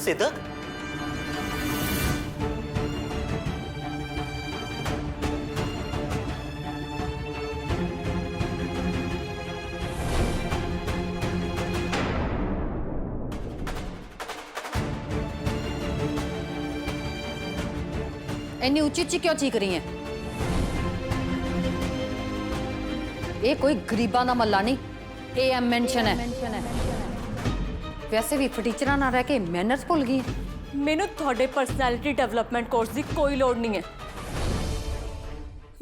ਸਿਦਕ ਇੰਨੀ ਉੱਚੀ ਉੱਚੀ ਕਿਉਂ ਚੀਕ ਰਹੀ ਹੈ ਇਹ ਕੋਈ ਗਰੀਬਾਂ ਦਾ ਮੱਲਾ ਨਹੀਂ, ਇਹ ਐਮ ਹੈ ਵੈਸੇ ਵੀ ਫਟੀਚਰਾਂ ਨਾਲ ਰਹਿ ਕੇ ਮੈਨਰਸ ਭੁੱਲ ਗਈ। ਮੈਨੂੰ ਤੁਹਾਡੇ ਪਰਸਨੈਲਿਟੀ ਡਿਵੈਲਪਮੈਂਟ ਕੋਰਸ ਦੀ ਕੋਈ ਲੋੜ ਨਹੀਂ ਹੈ।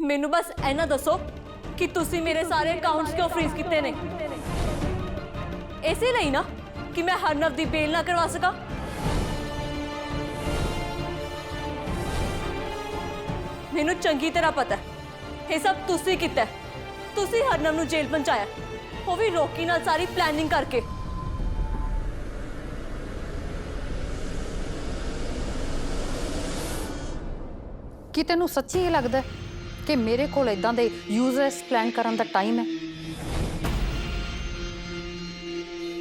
ਮੈਨੂੰ ਬਸ ਇਹਨਾਂ ਦੱਸੋ ਕਿ ਤੁਸੀਂ ਮੇਰੇ ਸਾਰੇ ਅਕਾਊਂਟਸ ਕਿਉਂ ਫ੍ਰੀਜ਼ ਕੀਤੇ ਨੇ? ਇਸੇ ਲਈ ਨਾ ਕਿ ਮੈਂ ਹਰਨਵ ਦੀ ਬੇਲ ਨਾ ਕਰਵਾ ਸਕਾਂ। ਮੈਨੂੰ ਚੰਗੀ ਤਰ੍ਹਾਂ ਪਤਾ ਹੈ। ਇਹ ਸਭ ਤੁਸੀਂ ਕੀਤਾ ਤੁਸੀਂ ਹਰਨਵ ਨੂੰ ਜੇਲ੍ਹ ਪਹੁੰਚਾਇਆ ਉਹ ਵੀ ਰੋਕੀ ਨਾਲ ਸਾਰੀ ਪਲੈਨਿੰਗ ਕਰਕੇ। ਕੀ ਤੈਨੂੰ ਸੱਚੀ ਇਹ ਲੱਗਦਾ ਕਿ ਮੇਰੇ ਕੋਲ ਇਦਾਂ ਦੇ ਯੂਜ਼ਰਸ ਪਲਾਨ ਕਰਨ ਦਾ ਟਾਈਮ ਹੈ?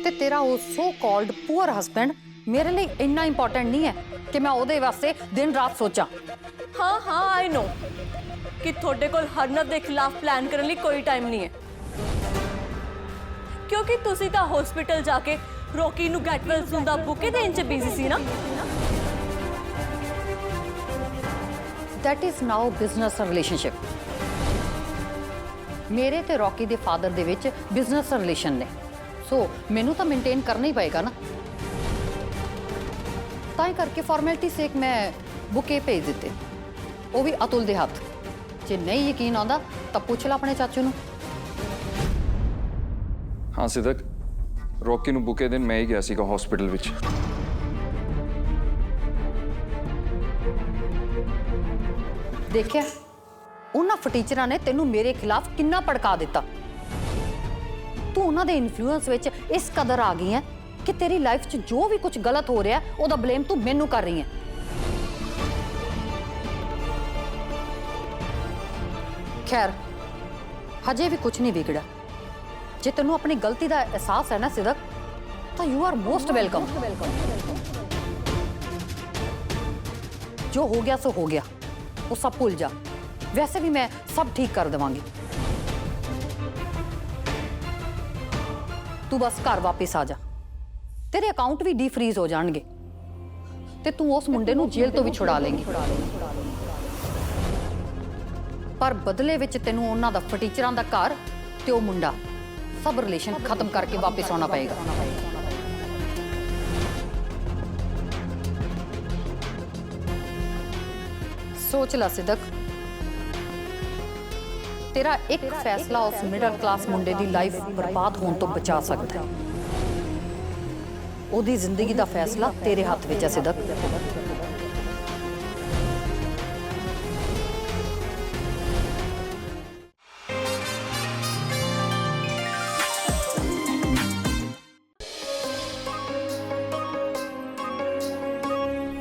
ਤੇ ਤੇਰਾ ਉਹ ਸੋ ਕਾਲਡ ਪੂਅਰ ਹਸਬੈਂਡ ਮੇਰੇ ਲਈ ਇੰਨਾ ਇੰਪੋਰਟੈਂਟ ਨਹੀਂ ਹੈ ਕਿ ਮੈਂ ਉਹਦੇ ਵਾਸਤੇ ਦਿਨ ਰਾਤ ਸੋਚਾਂ। ਹਾਂ ਹਾਂ ਆਈ ਨੋ ਕਿ ਤੁਹਾਡੇ ਕੋਲ ਹਰਨਵ ਦੇ ਖਿਲਾਫ ਪਲਾਨ ਕਰਨ ਲਈ ਕੋਈ ਟਾਈਮ ਨਹੀਂ ਹੈ। ਕਿਉਂਕਿ ਤੁਸੀਂ ਤਾਂ ਹਸਪੀਟਲ ਜਾ ਕੇ ਰੋਕੀ ਨੂੰ ਗੈਟ ਵੈਲ ਬੁਕੇ ਦੇਣ ਚ ਬਿਜ਼ੀ ਸੀ ਨਾ? That is now business relationship. ਮੇਰੇ ਤੇ ਰੌਕੀ ਦੇ ਫਾਦਰ ਦੇ ਵਿੱਚ ਬਿਜ਼ਨਸ ਰਿਲੇਸ਼ਨ ਨੇ। ਸੋ ਮੈਨੂੰ ਤਾਂ ਮੇਨਟੇਨ ਕਰਨਾ ਹੀ ਪਏਗਾ ਨਾ। ਤਾਂ ਹੀ ਕਰਕੇ ਫਾਰਮੈਲਿਟੀ ਸੇਕ ਮੈਂ ਬੁਕੇ ਭੇਜ ਦਿੱਤੇ। ਉਹ ਵੀ ਅਤੁਲ ਦੇ ਹੱਥ। ਜੇ ਨਹੀਂ ਯਕੀਨ ਆਉਂਦਾ, ਤਾਂ ਪੁੱਛ ਲੈ ਆਪਣੇ ਚਾਚੂ ਨੂੰ। ਹਾਂ ਸਿਦਕ, ਰੋਕੀ ਨੂੰ ਬੁਕੇ ਦਿਨ ਮੈਂ ਹੀ ਗਿਆ ਸੀਗਾ ਹਸਪੀਟਲ ਵਿੱਚ। ਦੇਖਿਆ? ਉਹਨਾਂ ਫਟੀਚਰਾਂ ਨੇ ਤੈਨੂੰ ਮੇਰੇ ਖਿਲਾਫ ਕਿੰਨਾ ਭੜਕਾ ਦਿੱਤਾ? ਤੂੰ ਉਹਨਾਂ ਦੇ ਇਨਫਲੂਐਂਸ ਵਿੱਚ ਇਸ ਕਦਰ ਆ ਗਈ ਹੈ ਕਿ ਤੇਰੀ ਲਾਈਫ 'ਚ ਜੋ ਵੀ ਕੁਝ ਗਲਤ ਹੋ ਰਿਹਾ ਉਹਦਾ ਬਲੇਮ ਤੂੰ ਮੈਨੂੰ ਕਰ ਰਹੀ ਹੈ। ਖੈਰ, ਹਜੇ ਵੀ ਕੁਝ ਨਹੀਂ ਵਿਗੜਿਆ। ਜੇ ਤੈਨੂੰ ਆਪਣੀ ਗਲਤੀ ਦਾ ਅਹਿਸਾਸ ਹੈ ਨਾ ਸਿਦਕ, ਤਾਂ ਯੂ ਆਰ ਮੋਸਟ ਵੈਲਕਮ ਜੋ ਹੋ ਗਿਆ ਸੋ ਹੋ ਗਿਆ। ਉਹ ਸਭ ਭੁੱਲ ਜਾ। ਵੈਸੇ ਵੀ ਮੈਂ ਸਭ ਠੀਕ ਕਰ ਦੇਵਾਂਗੀ। ਤੂੰ ਬਸ ਘਰ ਵਾਪਸ ਆ ਜਾ। ਤੇਰੇ ਅਕਾਊਂਟ ਵੀ ਡੀਫਰੀਜ਼ ਹੋ ਜਾਣਗੇ। ਤੇ ਤੂੰ ਉਸ ਮੁੰਡੇ ਨੂੰ ਜੇਲ੍ਹ ਤੋਂ ਵੀ ਛੁਡਾ ਲੇਂਗੀ। ਪਰ ਬਦਲੇ ਵਿੱਚ ਤੈਨੂੰ ਉਹਨਾਂ ਦਾ ਫਟੀਚਰਾਂ ਦਾ ਘਰ ਤੇ ਉਹ ਮੁੰਡਾ, ਸਭ ਰਿਲੇਸ਼ਨ ਖਤਮ ਕਰਕੇ ਵਾਪਸ ਆਉਣਾ ਪਏਗਾ। ਸੋਚ ਲੈ ਸਿਦਕ। ਤੇਰਾ ਇੱਕ ਫੈਸਲਾ ਉਸ ਮਿਡਲ ਕਲਾਸ ਮੁੰਡੇ ਦੀ ਲਾਈਫ ਬਰਬਾਦ ਹੋਣ ਤੋਂ ਬਚਾ ਸਕਦਾ ਹੈ। ਉਹਦੀ ਜ਼ਿੰਦਗੀ ਦਾ ਫੈਸਲਾ ਤੇਰੇ ਹੱਥ ਵਿੱਚ ਹੈ ਸਿਦਕ।